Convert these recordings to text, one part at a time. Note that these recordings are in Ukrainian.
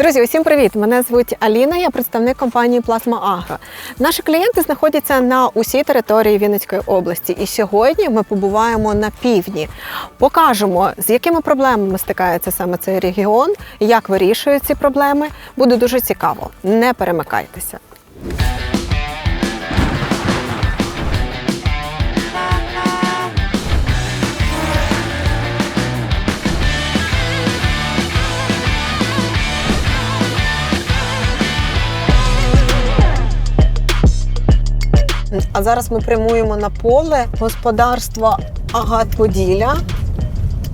Друзі, усім привіт! Мене звуть Аліна, я представник компанії Плазма Агро. Наші клієнти знаходяться на усій території Вінницької області. І сьогодні ми побуваємо на півдні. Покажемо, з якими проблемами стикається саме цей регіон, як вирішують ці проблеми. Буде дуже цікаво. Не перемикайтеся. А зараз ми прямуємо на поле господарства Агат-Поділля,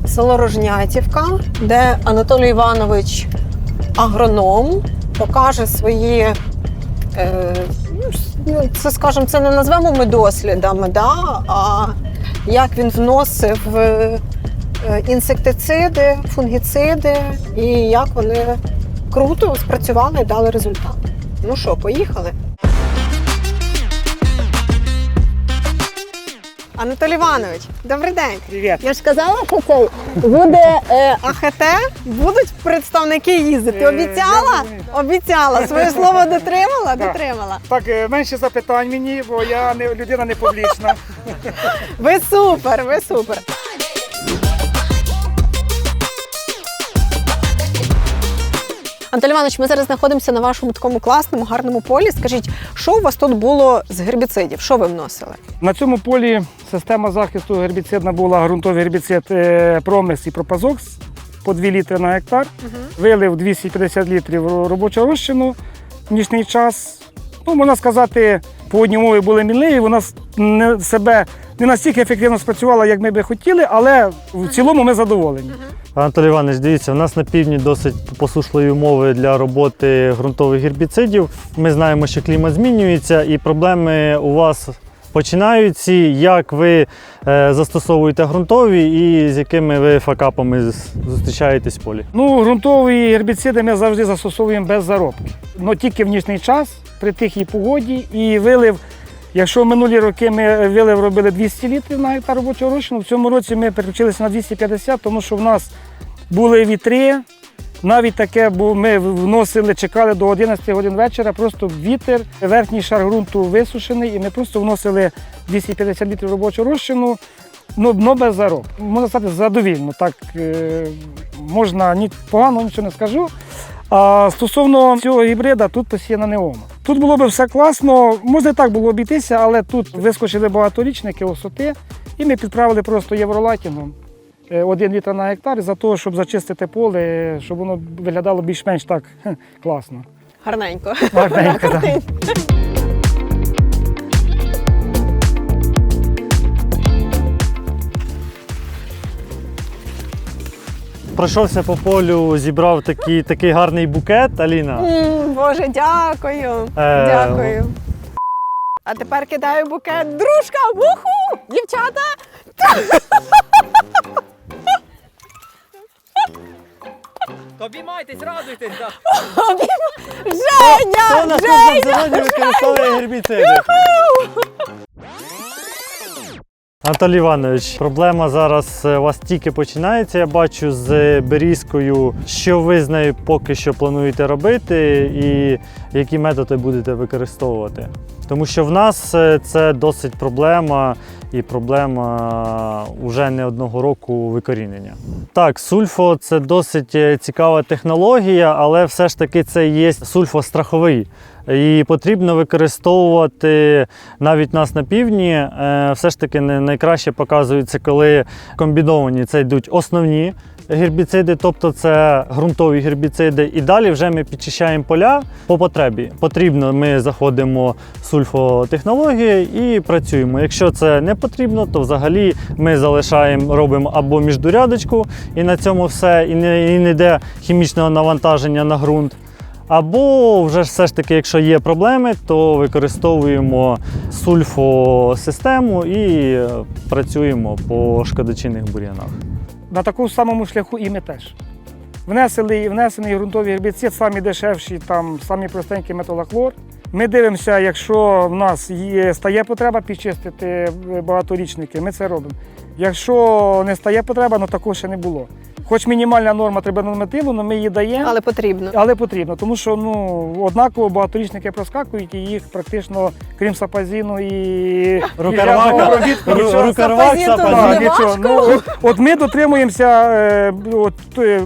село Рожнятівка, де Анатолій Іванович агроном покаже свої. Е, ну, це, скажімо, це не назвемо ми дослідами, да? а як він вносив е, інсектициди, фунгіциди і як вони круто спрацювали і дали результат. Ну що, поїхали? Анатолій Іванович, добрий день. Привіт. Я ж казала, що це буде е, АХТ, будуть представники їздити. Е, Обіцяла? я. Обіцяла. Своє слово дотримала? Дотримала. Так, е, менше запитань мені, бо я не людина не публічна. Ви супер, ви супер. Анатолій Іванович, ми зараз знаходимося на вашому такому класному, гарному полі. Скажіть, що у вас тут було з гербіцидів? Що ви вносили? На цьому полі система захисту гербіцидна була ґрунтовий гербіцид е, Промес і Пропазокс по 2 літри на гектар. Вилив 250 літрів робочого розчину в нічний час. Ну, можна сказати, погодні умови були мінливі, вона не, себе не настільки ефективно спрацювала, як ми би хотіли, але в цілому ми задоволені. Анатолій Іванович, дивіться, у нас на півдні досить посушливі умови для роботи ґрунтових гербіцидів. Ми знаємо, що клімат змінюється і проблеми у вас починаються. Як ви е, застосовуєте ґрунтові і з якими ви факапами зустрічаєтесь в полі? Ну, ґрунтові гербіциди ми завжди застосовуємо без заробки. Ну тільки в нічний час, при тихій погоді і вилив. Якщо минулі роки ми вилив робили 200 літрів на гектар робочого розчину, в цьому році ми переключилися на 250, тому що в нас були вітри. Навіть таке, бо ми вносили, чекали до 11 годин вечора, просто вітер, верхній шар ґрунту висушений, і ми просто вносили 250 літрів робочого розчину, ну, но без заробки. Можна сказати, задовільно. Так е, можна ні погано нічого не скажу. А стосовно цього гібрида, тут посіяна неома. Тут було б все класно, можна і так було обійтися, але тут вискочили багаторічники, осоти, і ми підправили просто євролатіном. е, Один літр на гектар за того, щоб зачистити поле, щоб воно виглядало більш-менш так класно. Гарненько. Гарненько, так. Пройшовся по полю, зібрав такий, такий гарний букет, Аліна. М, Боже, дякую. Е, Дякую. А тепер кидаю букет. Дружка! Вуху! Дівчата! Обіймайтесь, радуйтесь. Да. Хто Женя! нас тут Женя! на зелені використовує гербіциди? Анатолій Іванович, проблема зараз е, у вас тільки починається. Я бачу з берізкою, що ви з нею поки що плануєте робити, і які методи будете використовувати. Тому що в нас е, це досить проблема і проблема вже не одного року викорінення. Так, сульфо це досить е, цікава технологія, але все ж таки це є сульфо страховий. І потрібно використовувати навіть нас на півдні. е, Все ж таки найкраще показується, коли комбіновані це йдуть основні гербіциди, тобто це ґрунтові гербіциди. І далі вже ми підчищаємо поля по потребі. Потрібно, ми заходимо в сульфотехнології і працюємо. Якщо це не потрібно, то взагалі ми залишаємо, робимо або міждурядочку, і на цьому все, і не, і не йде хімічного навантаження на ґрунт. Або вже все ж таки, якщо є проблеми, то використовуємо сульфосистему і е, працюємо по шкодочинних бур'янах. На такому самому шляху і ми теж. Внесли, внесений ґрунтовий гербіцид, самі дешевші, там, самі простенький металоклор. Ми дивимося, якщо в нас є, стає потреба підчистити е, багаторічники, ми це робимо. Якщо не стає потреба, ну такого ще не було. Хоч мінімальна норма трибонометилу, але ми її даємо. Але потрібно. Але потрібно, тому що ну однаково багаторічники проскакують і їх практично, крім сапазіну і Рукарвака. Рукарвак, Сапазін. Ну, от, от ми дотримуємося е, от, е,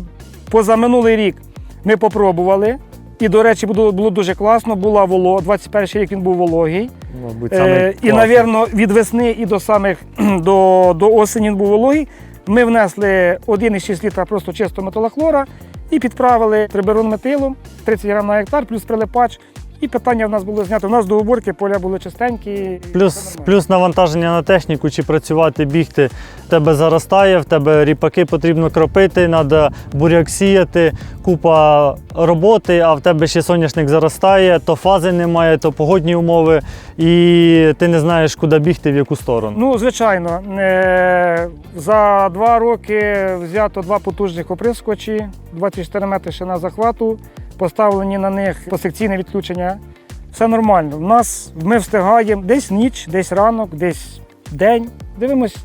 позаминулий рік. Ми попробували. І, до речі, було, було дуже класно. Була воло, 21 рік він був вологий. Мабуть, Е, саме і, напевно, від весни і до самих до, до осені він був вологий. Ми внесли 1,6 літра просто чистого металохлора і підправили триберонметилом 30 грам на гектар, плюс прилипач. І питання в нас було знято. У нас до уборки поля були чистенькі. Плюс, плюс навантаження на техніку, чи працювати, бігти, в тебе заростає, в тебе ріпаки потрібно кропити, треба буряк сіяти, купа роботи, а в тебе ще соняшник заростає, то фази немає, то погодні умови, і ти не знаєш, куди бігти, в яку сторону. Ну, звичайно, е, за два роки взято два потужних оприскувачі, 24 метри шина захвату, поставлені на них посекційне відключення. Все нормально. У нас ми встигаємо десь ніч, десь ранок, десь день. Дивимось.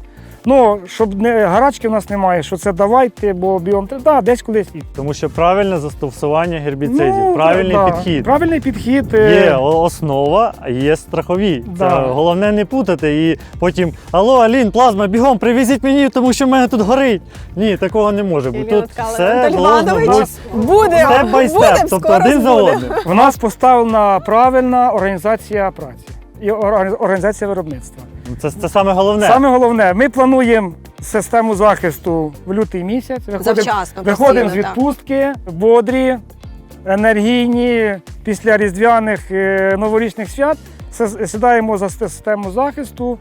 Ну, щоб не гарачки в нас немає, що це давайте, бо біом да, десь колись. і. Тому що правильне застосування гербіцидів, Ну, правильний да, підхід. Правильний підхід. е, Є основа, а є страхові. Да. Це головне не путати. І потім Алло, Алін, плазма, бігом, привезіть мені, тому що в мене тут горить. Ні, такого не може бути. Тут все должно бути Буде, степ бай степ, тобто один за одним. В нас поставлена правильна організація праці і орга- організація виробництва. Це, це саме головне. Саме головне, ми плануємо систему захисту в лютий місяць. Виходимо, Завчасно, виходимо з відпустки, бодрі, енергійні після різдвяних е, новорічних свят. Сідаємо за систему захисту,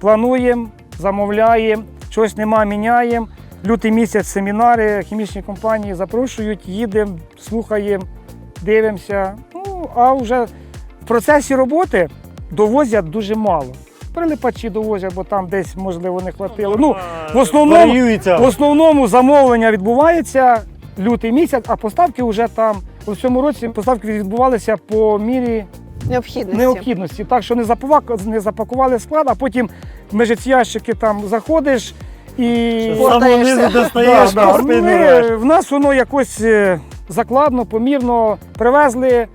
плануємо, замовляємо, щось нема, міняємо. Лютий місяць семінари, хімічні компанії запрошують, їдемо, слухаємо, дивимося. Ну, а вже в процесі роботи довозять дуже мало. Прилипачі довозять, бо там десь, можливо, не хватило. Ну, в основному, Варіюється. в основному замовлення відбувається лютий місяць, а поставки вже там. У цьому році поставки відбувалися по мірі Необхідності. необхідності. Так що не запакували, не запакували склад, а потім межі ці ящики там заходиш і. Достаєш, Да, да. по Ми- в нас воно якось е, закладно, помірно привезли,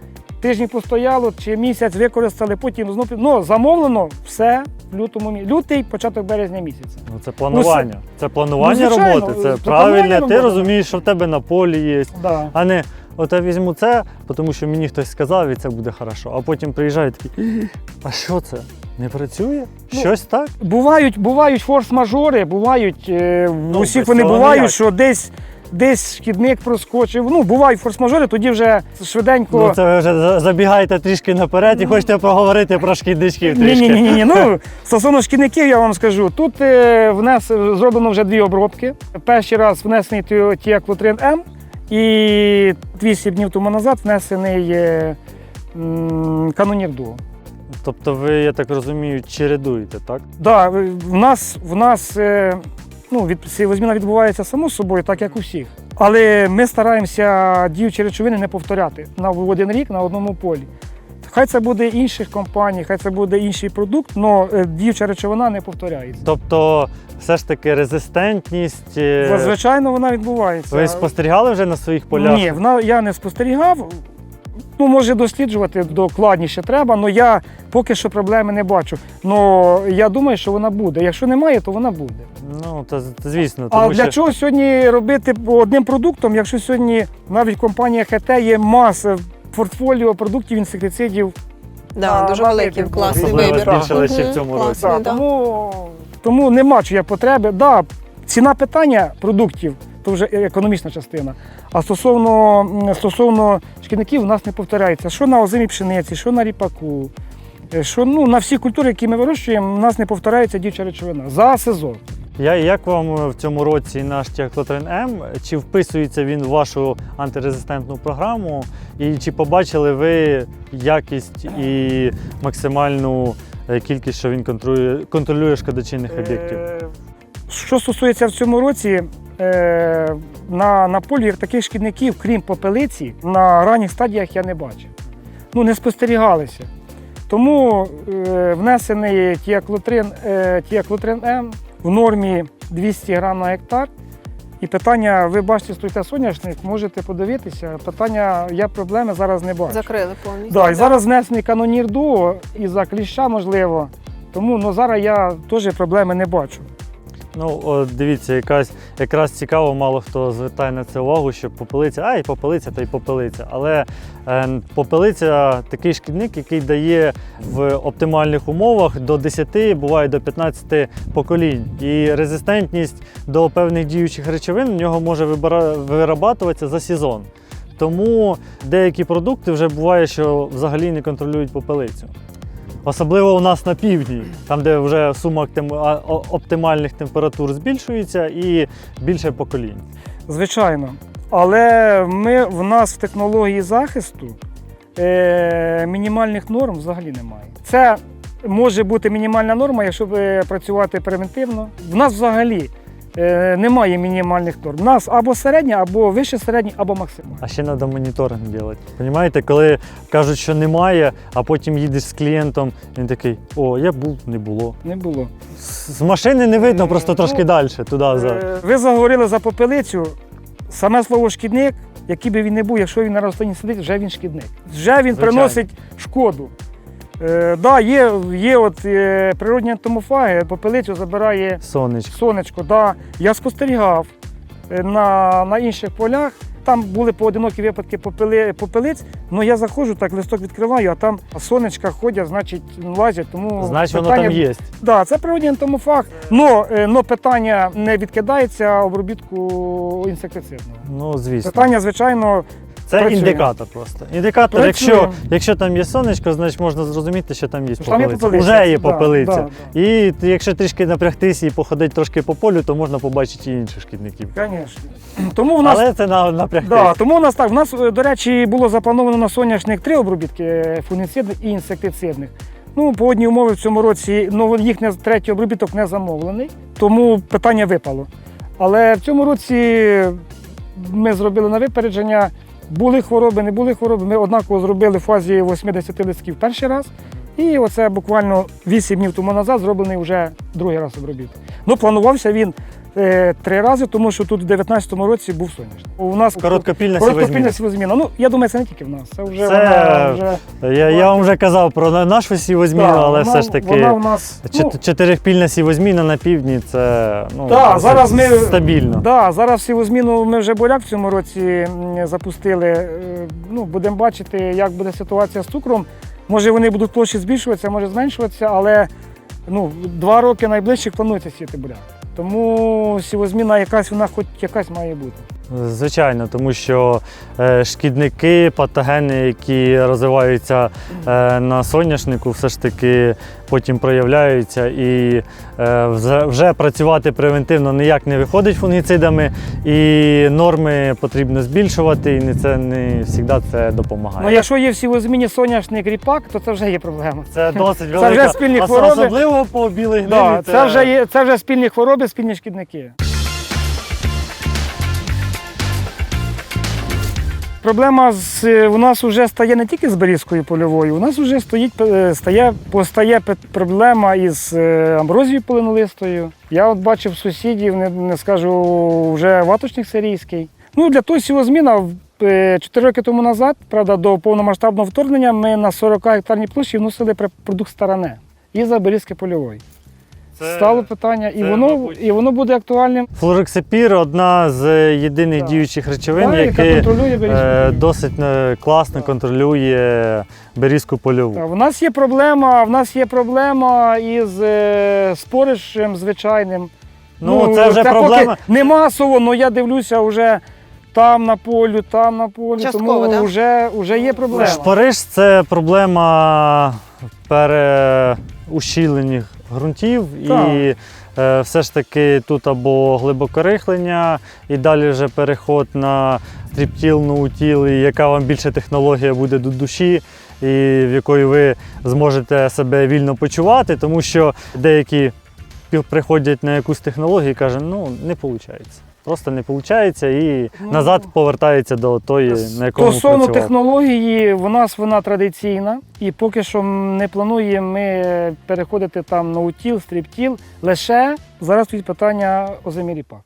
тиждень постояло чи місяць використали, потім знов ну, замовлено все в лютому Лютий, початок березня місяця. Ну, це планування. Це планування Ну, звичайно, роботи. це правильне. Ти роботи. розумієш, що в тебе на полі є. Да. А не от я візьму це, тому що мені хтось сказав, і це буде хорошо. А потім приїжджають такі, а що це? Не працює? Ну, Щось так? Бувають, бувають форс-мажори, бувають, е, Ну, усіх вони бувають, ніяк. що десь. Десь шкідник проскочив. Ну, бувають форс-мажори, тоді вже швиденько. Ну, це ви вже забігаєте трішки наперед і хочете поговорити про шкідничків трішки. ні, ні, ні. Ну стосовно шкідників, я вам скажу. Тут е, внес зроблено вже дві обробки. Перший раз внесений тіаклотрин М, і 200 днів тому назад внесений е, м, канонір Дуо. Тобто ви, я так розумію, чередуєте, так? Да, в нас в нас е, ну, від, сівозміна відбувається само собою, так як у всіх. Але ми стараємося діючі речовини не повторяти на в один рік на одному полі. Хай це буде інших компаній, хай це буде інший продукт, але діюча речовина не повторяється. Тобто, все ж таки резистентність. е, Звичайно, вона відбувається. Ви спостерігали вже на своїх полях? Ні, вона, я не спостерігав. Ну, може, досліджувати докладніше треба, але я поки що проблеми не бачу. Ну я думаю, що вона буде. Якщо немає, то вона буде. Ну, та, та звісно, А для що чого сьогодні робити одним продуктом, якщо сьогодні навіть компанія ХТ є маса портфоліо продуктів інсектицидів. Да, А, дуже великий класний вибір. збільшили ще в цьому да. тому, тому нема чого потреби. Да, ціна питання продуктів то вже економічна частина. А стосовно, стосовно шкідників, у нас не повторяється. Що на озимій пшениці, що на ріпаку, е, що ну, на всі культури, які ми вирощуємо, у нас не повторяється діюча речовина за сезон. Я, як вам е, в цьому році наш тіаклотрин М? Чи вписується він в вашу антирезистентну програму? І чи побачили ви якість і максимальну е, кількість, що він контролює, контролює шкодочинних об'єктів? Е, Що стосується в цьому році, е, на, на полі таких шкідників, крім попелиці, на ранніх стадіях я не бачив. ну, не спостерігалися. Тому е, внесений тіаклотрин, е, тіаклотрин М в нормі 200 грам на гектар. І питання, ви бачите, стоїте соняшник, можете подивитися. Питання, я проблеми зараз не бачу. Закрили повністю. Да, і зараз внесений канонір дуо і за кліща можливо. Тому ну, зараз я теж проблеми не бачу. Ну, от дивіться, якась якраз цікаво, мало хто звертає на це увагу, що попелиця, ай, попелиця та й попелиця. Але е, попелиця такий шкідник, який дає в оптимальних умовах до 10, буває до 15 поколінь. І резистентність до певних діючих речовин в нього може вирабатуватися за сезон. Тому деякі продукти вже буває, що взагалі не контролюють попелицю. Особливо у нас на півдні, там, де вже сума оптимальних температур збільшується і більше поколінь. Звичайно. Але ми, в нас в технології захисту е, мінімальних норм взагалі немає. Це може бути мінімальна норма, якщо е, працювати превентивно. В нас взагалі немає мінімальних норм. У нас або середня, або вище середня, або максимальна. А ще треба моніторинг робити. Понімаєте, коли кажуть, що немає, а потім їдеш з клієнтом, він такий: о, я був, не було. Не було. З машини не видно, Е, просто ну, трошки далі, туди. За. Е, Ви заговорили за попелицю. Саме слово шкідник, який би він не був, якщо він на рослині сидить, вже він шкідник. Вже він Звичайно. приносить шкоду. Е, да, є, є от, е, природні ентомофаги, попелицю забирає Сонечко. сонечко. Да. Я спостерігав е, на, на інших полях. Там були поодинокі випадки попели, попелиць, але я заходжу, так листок відкриваю, а там сонечка ходять, значить, лазять. Тому Значить, воно там є. Да, це природній ентомофаг. Но, е, питання не відкидається обробітку інсектицидного. Ну, звісно. Питання, звичайно, Це працює. індикатор просто. Індикатор, Працює. якщо, якщо там є сонечко, значить можна зрозуміти, що там є там є попелиця. попелиця. Уже є Да, попелиця. да. І якщо трішки напрягтися і походити трошки по полю, то можна побачити і інших шкідників. Звісно. Тому в нас, Але це на, напрягти. да, тому у нас так. У нас, е, до речі, було заплановано на соняшник три обробітки е, фунгіцидних і інсектицидних. Ну, погодні умови в цьому році, ну їх не третій обробіток не замовлений, тому питання випало. Але в цьому році ми зробили на випередження. Були хвороби, не були хвороби. Ми однаково зробили в фазі 80 листків перший раз. І оце буквально 8 днів тому назад зроблений вже другий раз обробіток. Ну, планувався він е, три рази, тому що тут в 19-му році був соняшник. У нас Короткопільна короткопільна сівозміна. Ну, я думаю, це не тільки в нас. Це вже Це- вона вже Я, я вам вже казав про нашу сівозміну, Да, але вона- все ж таки Вона в нас, ну, сівозміна на півдні це ну, Да, зараз ми- стабільно. Да, зараз сівозміну ми вже буряк в цьому році запустили. Е, Ну, будемо бачити, як буде ситуація з цукром. Може вони будуть площі збільшуватися, може зменшуватися, але ну, два роки найближчих планується сіяти буряк. Тому сівозміна якась вона хоч якась має бути. Звичайно, тому що е, шкідники, патогени, які розвиваються е, на соняшнику, все ж таки потім проявляються і е, вже, працювати превентивно ніяк не виходить фунгіцидами, і норми потрібно збільшувати, і це не завжди це допомагає. Ну, якщо є в сівозміні соняшник ріпак, то це вже є проблема. Це досить Це вже спільні хвороби. особливо по білій гнилі. Да, це, вже є, це вже спільні хвороби, спільні шкідники. Проблема з, е, у нас вже стає не тільки з берізкою польовою, у нас вже стоїть, е, стає, постає проблема із е, амброзією полинолистою. Я от бачив сусідів, не, не скажу, вже ваточник сирійський. Ну, для того сівозміна 4 роки тому назад, правда, до повномасштабного вторгнення ми на 40 гектарній площі вносили продукт старане із за берізки польової. Це- Стало питання, і воно, мабуть, і воно буде актуальним. Флорексипір одна з єдиних Так. діючих речовин, Да, яка які контролює е, досить е, класно контролює берізку польову. Так, У нас є проблема, в нас є проблема із е, споришем звичайним. Ну, це вже проблема. Поки не масово, але я дивлюся вже там на полю, там на полі, Частково, тому да? вже, вже є проблема. Шпариж це проблема переущілення ґрунтів Так. і е, все ж таки тут або глибокорихлення, і далі вже переход на тріптіл, ноутіл, і яка вам більше технологія буде до душі, і в якої ви зможете себе вільно почувати, тому що деякі приходять на якусь технологію і кажуть, ну не виходить. Просто не виходить і Ну, назад повертається до тої, на якому Стосовно технології, в нас вона традиційна, і поки що не плануємо ми переходити там на утіл, стріптіл. Лише зараз стоїть питання озимі ріпак.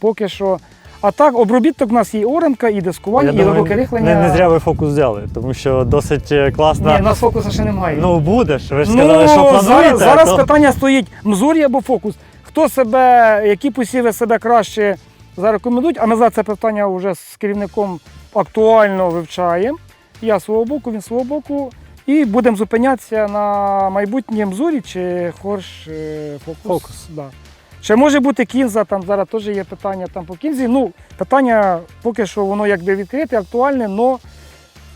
Поки що. А так, обробіток у нас є і оранка, і дискування, Я і глибоке рихлення. не, не зря ви фокус взяли, тому що досить е, класна. Ні, у нас фокуса ще немає. Ну будеш. Ви ж Ну, сказали, що плануєте. зараз, зараз то... питання стоїть мзурі або фокус. Хто себе, які посіви себе краще зарекомендують, а ми за це питання вже з керівником актуально вивчаємо. Я свого боку, він свого боку. І будемо зупинятися на майбутнє мзурі чи хорш фокус. Фокус. Да. Ще може бути кінза, там зараз теж є питання там по кінзі. Ну, питання поки що воно якби відкрите, актуальне, але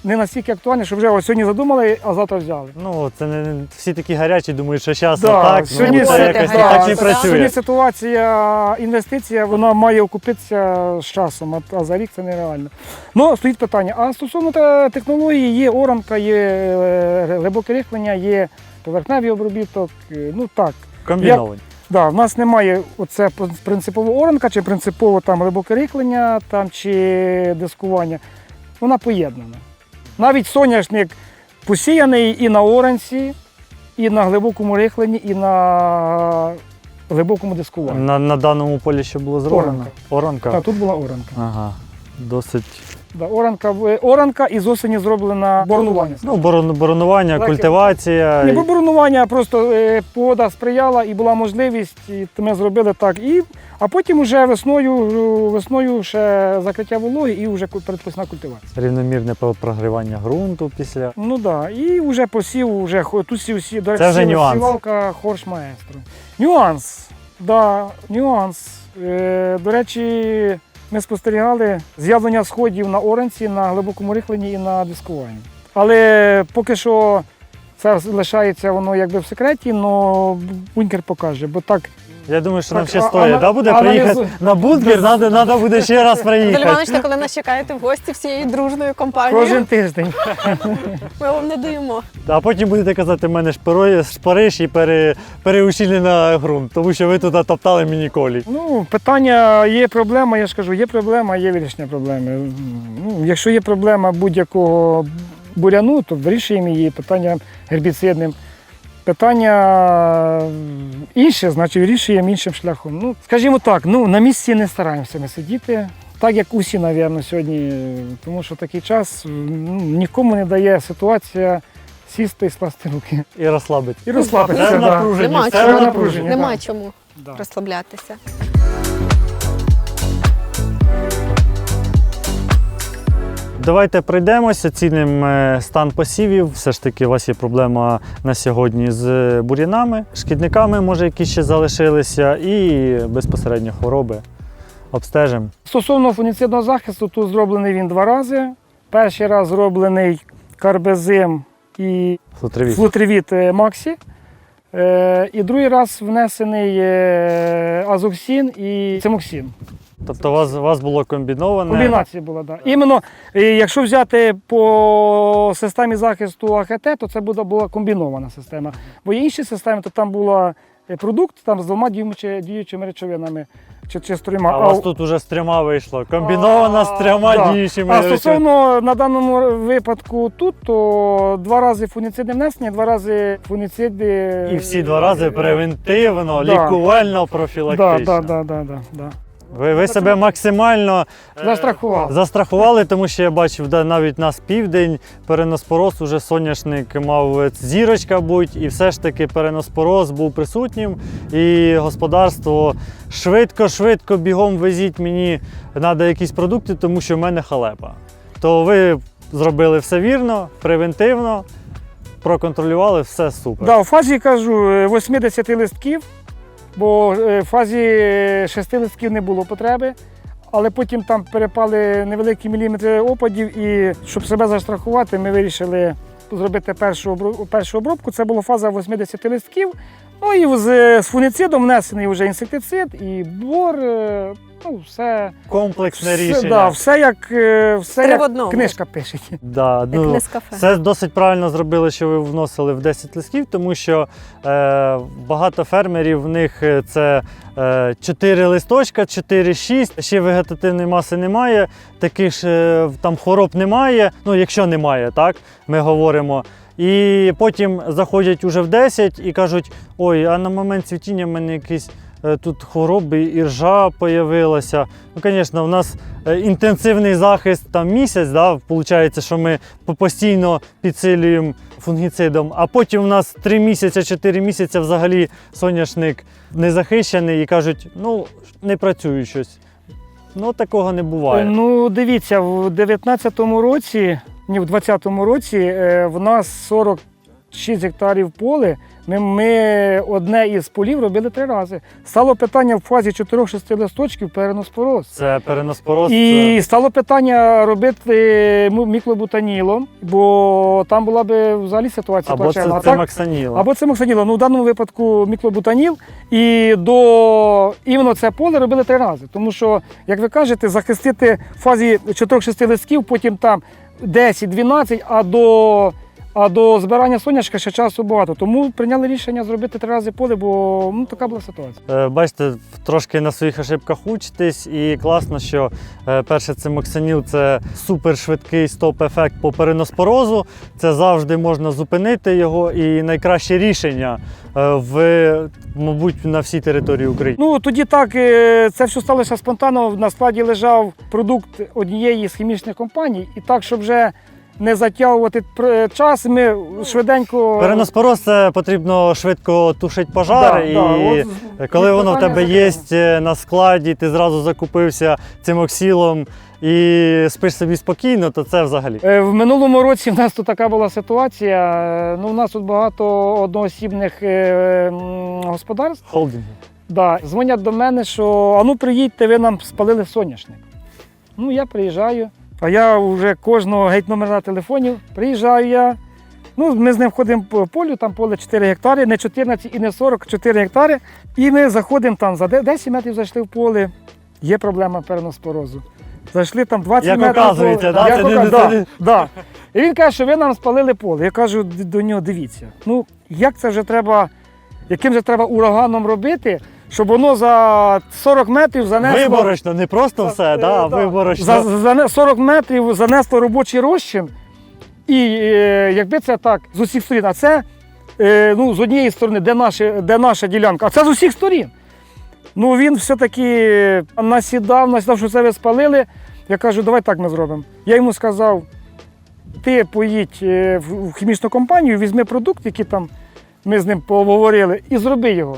не настільки актуальне, що вже ось сьогодні задумали, а завтра взяли. Ну, це не всі такі гарячі, думають, що зараз Да, сьогодні ну, це це якось не так да? працює. Сьогодні ситуація, інвестиція, вона має окупитися з часом, а- а за рік це нереально. Ну, стоїть питання. А стосовно технології, є оранка, є е, глибоке рихлення, є поверхневий обробіток. е, Ну так. Комбіновані. Да, в нас немає оце принципово оранка, чи принципово там глибоке рихлення, там, чи дискування. Вона поєднана. Навіть соняшник посіяний і на оранці, і на глибокому рихленні, і на глибокому дискуванні. На, на даному полі що було зроблено? Оранка. Оранка. Так, тут була оранка. Ага. Досить. Да, оранка, оранка і з осені зроблена боронування. Ну, борон, боронування, Так, культивація. Не боронування, просто е, погода сприяла і була можливість, і ми зробили так. І, а потім вже весною, весною ще закриття вологи і вже передпосна культивація. Рівномірне прогрівання ґрунту після. Ну так, да. і вже посів, вже тут сів, сів, до Це вже сів- нюанс. сівалка хорш маестро. Нюанс, да, нюанс. Е, до речі, ми спостерігали з'явлення сходів на оранці, на глибокому рихленні і на дискуванні. Але поки що це лишається воно якби в секреті, але бункер покаже, бо так Я думаю, що нам ще стоїть. да, буде аналізу- приїхати на бункер, треба, треба буде ще раз приїхати. Іванович, коли нас чекаєте в гості всією дружною компанією, кожен тиждень. ми вам не даємо. А потім будете казати, в мене шпари- шпариш і пере, переущільнена ґрунт, тому що ви тут топтали мені колій. Ну, питання є проблема, я ж кажу, є проблема, є вирішення проблеми. Ну, якщо є проблема будь-якого буряну, то вирішуємо її питання гербіцидним. Питання інше, значить, вирішуємо іншим шляхом. Ну, скажімо так, ну, на місці не стараємося ми сидіти. Так як усі, мабуть, сьогодні, тому що такий час ну, нікому не дає ситуація сісти і скласти руки. І розслабити. І розслабитися. Це да. Нема чому. Нема чому Да. розслаблятися. Давайте пройдемося, оцінимо е, стан посівів. Все ж таки, у вас є проблема на сьогодні з бур'янами, шкідниками, може, які ще залишилися, і безпосередньо хвороби. Обстежимо. Стосовно фуніцидного захисту, тут зроблений він два рази. Перший раз зроблений карбезим і Флутривіт. флутривіт е, Максі. Е, І другий раз внесений е, азоксин і цимоксин. Тобто у вас, у вас було комбіноване. Комбінація була, так. Да. Іменно, е, якщо взяти по системі захисту АХТ, то це була комбінована система. Бо є інші системи, то там був продукт там, з двома діючими, діючими речовинами чи, чи з трьома. А у вас тут уже з трьома вийшло. Комбінована з трьома Да. діючими. А речовинами. стосовно на даному випадку тут, то два рази фуніцидне внесення, два рази фуніциди. І всі два рази превентивно, Да. лікувально, Да, профілактично. да, да, да, да, да. Ви, ви себе максимально е, Застрахував. застрахували, тому що я бачив, да, навіть нас південь переноспороз уже соняшник мав е, зірочка будь, і все ж таки переноспороз був присутнім. І господарство швидко-швидко бігом везіть мені треба якісь продукти, тому що в мене халепа. То ви зробили все вірно, превентивно, проконтролювали, все супер. Да, у фазі кажу е, 80 листків, бо е, в фазі 6 листків не було потреби. Але потім там перепали невеликі міліметри опадів, і щоб себе застрахувати, ми вирішили зробити першу, першу обробку. Це була фаза 80 листків. Ну і з, з фуніцидом внесений вже інсектицид і бор. е, Ну, все, Комплексне все, рішення. да, все як, е, все як книжка пише. Да, Як ну, Це досить правильно зробили, що ви вносили в 10 листків, тому що е, багато фермерів в них е, це е, 4 листочка, 4-6, ще вегетативної маси немає, таких ж е, там хвороб немає. Ну, якщо немає, так ми говоримо. І потім заходять уже в 10 і кажуть: ой, а на момент цвітіння в мене якісь. е, Тут хвороби, і ржа появилася. Ну, звісно, у нас е, інтенсивний захист там місяць, да, виходить, що ми постійно підсилюємо фунгіцидом, а потім у нас 3 місяці, 4 місяці взагалі соняшник не захищений і кажуть, ну не працює щось. Ну такого не буває. Ну, дивіться, в 19-му році, ні, в 20-му році е, в нас 46 гектарів поле. Ми, ми одне із полів робили три рази. Стало питання в фазі 4-6 листочків переноспороз. Це переноспороз. І стало питання робити міклобутанілом, бо там була би взагалі ситуація або це, плачевна. А це так- Максаніла. або це моксаніла. Ну, в даному випадку міклобутаніл. І до іменно це поле робили три рази. Тому що, як ви кажете, захистити в фазі 4-6 листків, потім там 10-12, а до, а до збирання соняшка ще часу багато. Тому прийняли рішення зробити три рази поле, бо ну, така була ситуація. Е, Бачите, трошки на своїх ошибках учитесь, і класно, що е, перше це Максаніл це супершвидкий стоп-ефект по переноспорозу. Це завжди можна зупинити його, і найкраще рішення е, в, мабуть, на всій території України. Ну тоді так, це все сталося спонтанно. На складі лежав продукт однієї з хімічних компаній, і так, щоб вже не затягувати час, ми швиденько. Переноспороз це потрібно швидко тушити пожар. Да, і да, от коли воно в тебе є на складі, ти зразу закупився цим оксілом і спиш собі спокійно, то це взагалі. Е, В минулому році в нас тут така була ситуація. е, Ну, у нас тут багато одноосібних е, господарств. Холдинг. Да, дзвонять до мене, що а ну приїдьте, ви нам спалили соняшник. Ну, я приїжджаю, а я вже кожного геть номер на телефоні. Приїжджаю я. Ну, ми з ним ходимо по полю, там поле 4 гектари, не 14 і не 40, 4 гектари. І ми заходимо там за де- 10 метрів зайшли в поле. Є проблема переноспорозу. Зайшли там 20 Як метрів. оказується, поле. да? Як Це не- ока- це да, не- да. І він каже, що ви нам спалили поле. Я кажу до нього, дивіться, ну як це вже треба, яким же треба ураганом робити, щоб воно за 40 метрів занесло. Виборочно, не просто все, Е, да, а да. виборочно. За, за 40 метрів занесло робочий розчин. І е, якби це так з усіх сторін, а це е, ну, з однієї сторони, де, наші, де наша ділянка, а це з усіх сторін. Ну він все-таки насідав, насідав, що це ви спалили. Я кажу, давай так ми зробимо. Я йому сказав, ти поїдь е, в в хімічну компанію, візьми продукт, який там ми з ним поговорили, і зроби його.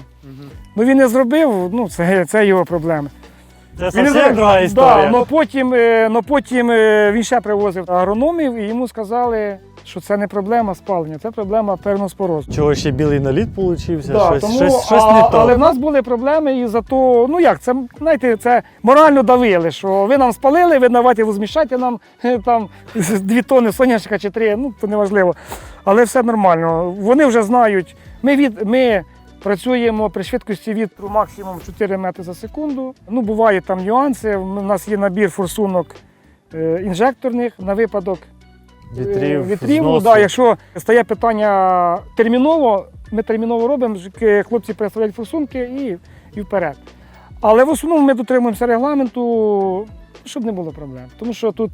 Ну він не зробив, ну це, це його проблеми. Це Він не зовсім друга історія. Да, но потім, е, но потім е, він ще привозив агрономів і йому сказали, що це не проблема спалення, це проблема перноспорозу. Чого ще білий наліт получився? Да, щось, тому, щось, щось а, не то. але в нас були проблеми і за то, ну як, це знаєте, це морально давили, що ви нам спалили, ви давайте возміщайте нам е, там дві тони соняшника чи три, ну то неважливо. Але все нормально. Вони вже знають. Ми від ми працюємо при швидкості вітру максимум 4 метри за секунду. Ну, бувають там нюанси. У нас є набір форсунок е, інжекторних на випадок Вітрів, Е, вітрів. зносу. Да, якщо стає питання терміново, ми терміново робимо, хлопці переставляють форсунки і, і вперед. Але в основному ми дотримуємося регламенту, щоб не було проблем. Тому що тут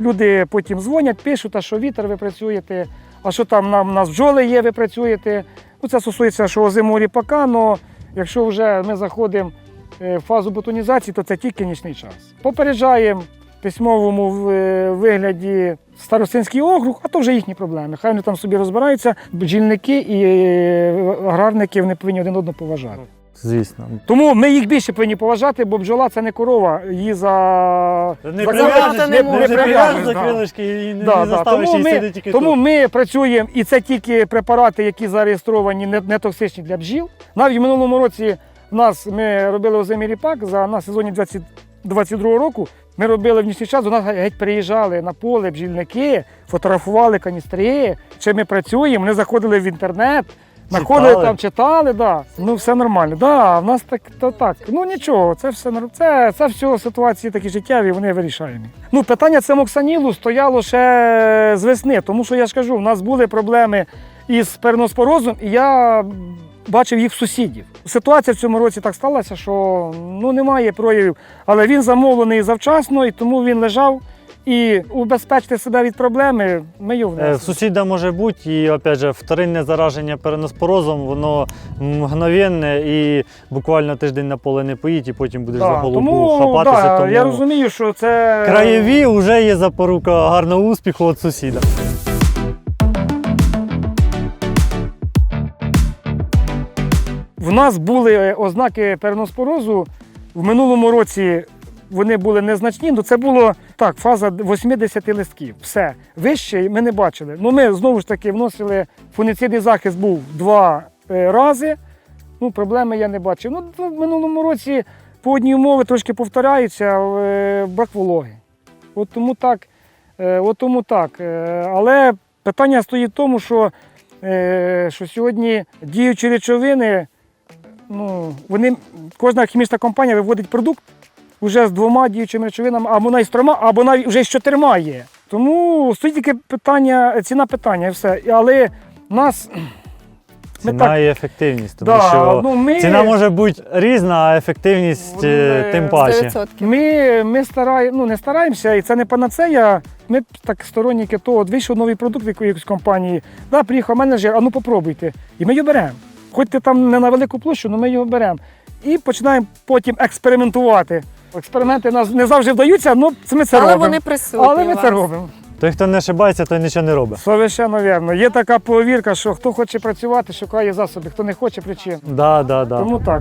люди потім дзвонять, пишуть, а що вітер ви працюєте, а що там нам, у нас бджоли є, ви працюєте. Ну, це стосується, що озимого ріпака, але якщо вже ми заходимо е, в фазу бутонізації, то це тільки нічний час. Попереджаємо в письмовому е, вигляді старостинський округ, а то вже їхні проблеми. Хай вони там собі розбираються, бджільники і е, аграрники вони повинні один одного поважати. Звісно. Тому ми їх більше повинні поважати, бо бджола це не корова, її за Не за- прив'яжеш, не- не прив'яжеш, за да. крилишки і не, Да, не да. заставиш Тому, її ми, сидіти тільки тому тут. ми працюємо, і це тільки препарати, які зареєстровані, не, не токсичні для бджіл. Навіть в минулому році в нас ми робили озимий ріпак за на сезоні 2022 року. Ми робили в нічний час, до нас геть приїжджали на поле бджільники, фотографували каністри, чи ми працюємо, вони заходили в інтернет. Знаходили Читали? там, читали, да. Ну все нормально. Да, в нас так, то так. Ну нічого, це все це, це все ситуації такі життєві, вони вирішаємо. Ну, питання цимоксанілу стояло ще з весни, тому що я ж кажу, в нас були проблеми із переноспорозом, і я бачив їх сусідів. Ситуація в цьому році так сталася, що ну немає проявів, але він замовлений завчасно, і тому він лежав. І убезпечити себе від проблеми ми його Е, В внесли. сусіда може бути, і опять же, вторинне зараження переноспорозом, воно мгновенне і буквально тиждень на поле не поїдь, і потім будеш за голову тому, хапатися. да, тому я розумію, що це краєві вже є запорука гарного успіху від сусіда. В нас були ознаки переноспорозу. В минулому році вони були незначні, але це було так, фаза 80 листків. Все. Вище ми не бачили. Ну, ми знову ж таки вносили фуніцидний захист був два е, рази. Ну, проблеми я не бачив. Ну, ну, в минулому році по одній умови трошки повторяються е, брак вологи. От тому так. Е, от тому так. Але питання стоїть в тому, що, що сьогодні діючі речовини ну, вони, кожна хімічна компанія виводить продукт вже з двома діючими речовинами, або навіть з трьома, або навіть вже з чотирма є. Тому стоїть тільки питання, ціна питання і все. Але нас. Ми Ціна так- і ефективність, тому да, що ну, ми, ціна може бути різна, а ефективність е, Ми- тим паче. 100%. Ми, ми стараємо, ну не стараємося, і це не панацея. Ми так сторонники того, от вийшов новий продукт в якоїсь компанії, да, приїхав менеджер, а ну попробуйте. І ми його беремо. Хоч ти там не на велику площу, але ми його беремо. І починаємо потім експериментувати. Експерименти нас не завжди вдаються, але ми це Але робимо. вони присутні. Але ми вас. це робимо. Той, хто не ошибається, той нічого не робить. Совершенно вірно. Є така повірка, що хто хоче працювати, шукає засоби, хто не хоче причин. Да, да, да. Тому так.